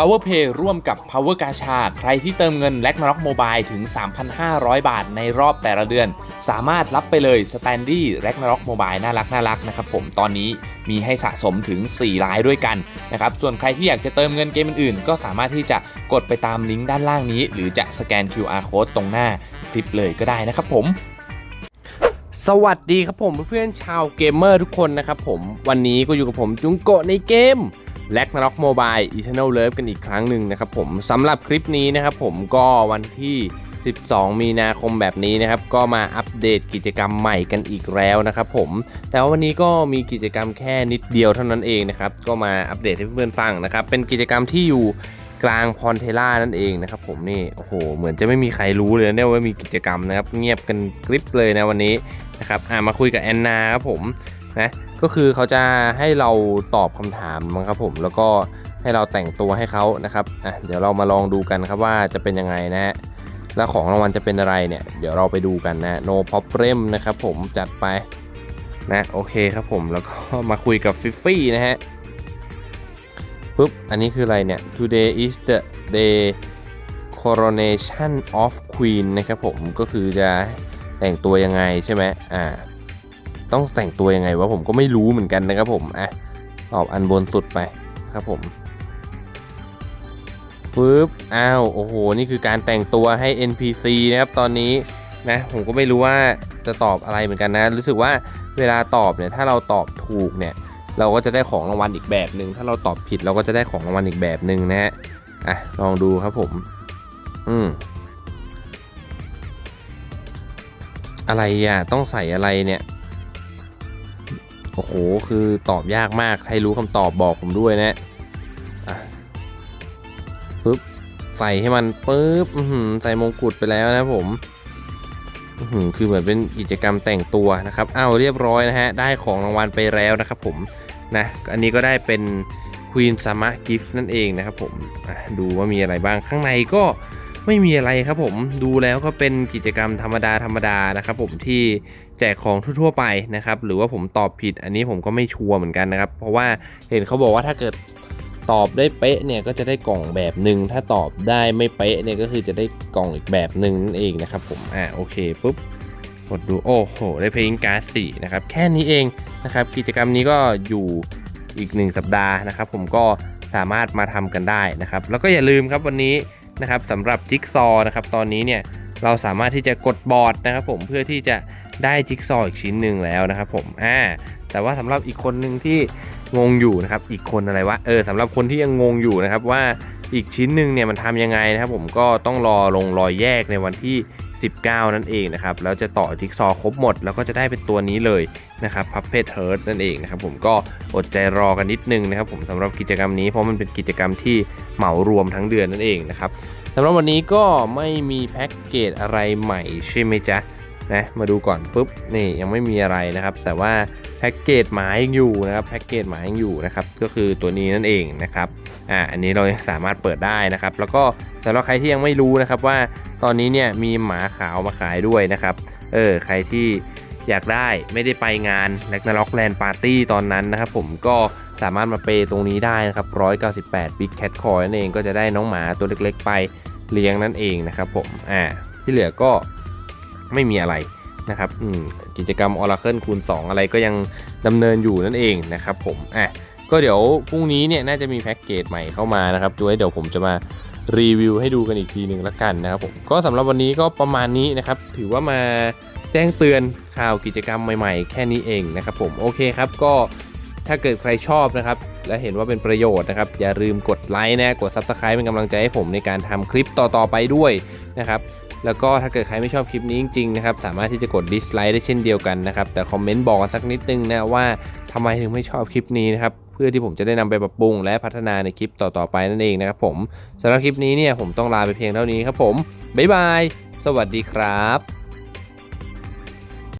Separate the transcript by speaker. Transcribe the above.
Speaker 1: Power Pay ร่วมกับ Power Gacha ใครที่เติมเงิน r a g n a r o k Mobile ถึง 3,500 บาทในรอบแต่ละเดือน สามารถรับไปเลย Standy r a g n a r o k Mobile น่ารักน่ารักนะครับผมตอนนี้มีให้สะสมถึง 4 รายด้วยกันนะครับส่วนใครที่อยากจะเติมเงินเกมอื่นๆ ก็สามารถที่จะกดไปตามลิงก์ด้านล่างนี้ หรือจะสแกน QR Code ตรงหน้าคลิปเลยก็ได้นะครับผม
Speaker 2: สวัสดีครับผมเพื่อนๆชาวเกมเมอร์ทุกคนนะครับผมวันนี้ก็อยู่กับผมจุงโกะในเกม l a g n a r o k Mobile Eternal Love กันอีกครั้งหนึ่งนะครับผมสำหรับคลิปนี้นะครับผมก็วันที่ 12 มีนาคมแบบนี้นะครับ ก็มาอัปเดตกิจกรรมใหม่กันอีกแล้วนะครับผม แต่ว่าวันนี้ก็มีกิจกรรมแค่นิดเดียวเท่านั้นเองนะครับ ก็มาอัปเดตให้เพื่อนๆฟังนะครับ เป็นกิจกรรมที่อยู่กลางพรเทล่านั่นเองนะครับผมนี่โอ้โห เหมือนจะไม่มีใครรู้เลยนะเนี่ยว่ามีกิจกรรมนะครับ เงียบกันกริบเลยนะวันนี้นะครับอ่ามาคุยกับแอนนาครับผม นะก็คือเขาจะให้เราตอบคำถามมั้งครับผมแล้วก็ให้เราแต่งตัวให้เขานะครับอะเดี๋ยวเรามาลองดูกันครับว่าจะเป็นยังไงนะฮะแล้วของรางวัลจะเป็นอะไรเนี่ยเดี๋ยวเราไปดูกันนะ no problem นะครับผมจัดไปนะโอเคครับผมแล้วก็มาคุยกับฟิฟฟี่นะฮะปุ๊บอันนี้คืออะไรเนี่ย today is the day coronation of queen นะครับผมก็คือจะแต่งตัวยังไงใช่ไหมอ่า ต้องแต่งตัวยังไงวะผมก็ไม่รู้เหมือนกันนะครับผมอะตอบอันบนสุดไปครับผมปึ๊บอ้าวโอ้โหนี่คือการแต่งตัวให้ NPC นะครับตอนนี้นะผมก็ไม่รู้ว่าจะตอบอะไรเหมือนกันนะ รู้สึกว่าเวลาตอบเนี่ยถ้าเราตอบถูกเนี่ย เราก็จะได้ของรางวัลอีกแบบหนึ่งถ้าเราตอบผิดเราก็จะได้ของรางวัลอีกแบบหนึ่งนะฮะอะลองดูครับผม อืมอะไรอะต้องใส่อะไรเนี่ย โอ้โห คือตอบยากมาก ใครรู้คำตอบบอกผมด้วยนะอะปึ๊บ ใส่ให้มันปึ๊บใส่มงกุฎไปแล้วนะผมคือเหมือนเป็นกิจกรรมแต่งตัวนะครับอ้าวเรียบร้อยนะฮะ ได้ของรางวัลไปแล้วนะครับผม นะ อันนี้ก็ได้เป็น Queen Sama Gift นั่นเองนะครับผม ดูว่ามีอะไรบ้าง ข้างในก็ ไม่มีอะไรครับผมดูแล้วก็เป็นกิจกรรมธรรมดาธรรมดานะครับผมที่แจกของทั่วๆไปนะครับหรือว่าผมตอบผิดอันนี้ผมก็ไม่ชัวร์เหมือนกันนะครับ เพราะว่าเห็นเขาบอกว่าถ้าเกิดตอบได้เป๊ะเนี่ยก็จะได้กล่องแบบหนึ่งถ้าตอบได้ไม่เป๊ะเนี่ยก็คือจะได้กล่องอีกแบบหนึ่งนั่นเองนะครับผมอ่าโอเคปุ๊บกดดูโอ้โหได้เพลงการ์ดสี่นะครับแค่นี้เองนะครับกิจกรรมนี้ก็อยู่อีก 1 สัปดาห์นะครับ ผมก็สามารถมาทำกันได้นะครับ แล้วก็อย่าลืมครับวันนี้ นะครับสำหรับจิ๊กซอว์นะครับตอนนี้เนี่ยเราสามารถที่จะกดบอร์ดนะครับผมเพื่อที่จะได้จิ๊กซอว์อีกชิ้นหนึ่งแล้วนะครับผมอ่าแต่ว่าสำหรับอีกคนหนึ่งที่งงอยู่นะครับอีกคนอะไรวะเออสำหรับคนที่ยังงงอยู่นะครับว่าอีกชิ้นหนึ่งเนี่ยมันทำยังไงนะครับผมก็ต้องรอลงรอยแยกในวันที่ 19 นั่นเองนะครับแล้วจะต่อจิ๊กซอครบหมด แล้วก็จะได้เป็นตัวนี้เลยนะครับ Puppet Heart นั่นเองนะครับผมก็อดใจรอกันนิดนึงนะครับผมสำหรับกิจกรรมนี้เพราะมันเป็นกิจกรรมที่เหมารวมทั้งเดือนนั่นเองนะครับสำหรับวันนี้ก็ไม่มีแพ็กเกจอะไรใหม่ใช่ไหมจ๊ะนะมาดูก่อนปุ๊บนี่ยังไม่มีอะไรนะครับ แต่ว่าแพ็กเกจหมายยังอยู่นะครับแพ็กเกจหมายยังอยู่นะครับก็คือตัวนี้นั่นเองนะครับ อ่าอันนี้เราสามารถเปิดได้นะครับ แล้วก็สำหรับใครที่ยังไม่รู้นะครับว่าตอนนี้เนี่ยมีหมาขาวมาขายด้วยนะครับเออใครที่อยากได้ไม่ได้ไปงานแลกนาล็อกแลนด์ปาร์ตี้ตอนนั้นนะครับผมก็สามารถมาเปย์ตรงนี้ได้นะครับ 198 Big Cat Coin นั่นเองก็จะได้น้องหมาตัวเล็กๆไปเลี้ยงนั่นเองนะครับผมอ่าที่เหลือก็ไม่มีอะไรนะครับอืมกิจกรรม Oracle คูณ 2 อะไรก็ยังดำเนินอยู่นั่นเองนะครับผมอะ ก็เดี๋ยวพรุ่งนี้เนี่ยน่าจะมีแพ็กเกจใหม่เข้ามานะครับด้วยเดี๋ยวผมจะมารีวิวให้ดูกันอีกทีหนึ่งละกันนะครับผมก็สำหรับวันนี้ก็ประมาณนี้นะครับ ถือว่ามาแจ้งเตือนข่าวกิจกรรมใหม่ๆ แค่นี้เองนะครับผมโอเคครับก็ถ้าเกิดใครชอบนะครับ และเห็นว่าเป็นประโยชน์นะครับ อย่าลืมกดไลค์นะกด Subscribe เป็นกำลังใจให้ผมในการทำคลิปต่อๆไปด้วยนะครับแล้วก็ถ้าเกิดใครไม่ชอบคลิปนี้จริงๆนะครับสามารถที่จะกดดิสไลค์ได้เช่นเดียวกันนะครับแต่คอมเมนต์บอกสักนิดนึงนะว่าทำไมถึงไม่ชอบคลิปนี้นะครับ พื่อที่ผมจะได้นำไปปรับปรุงและพัฒนาในคลิปต่อๆไปนั่นเองนะครับผมสำหรับคลิปนี้เนี่ยผมต้องลาไปเพียงเท่านี้ครับผมบ๊ายบาย สวัสดีครับ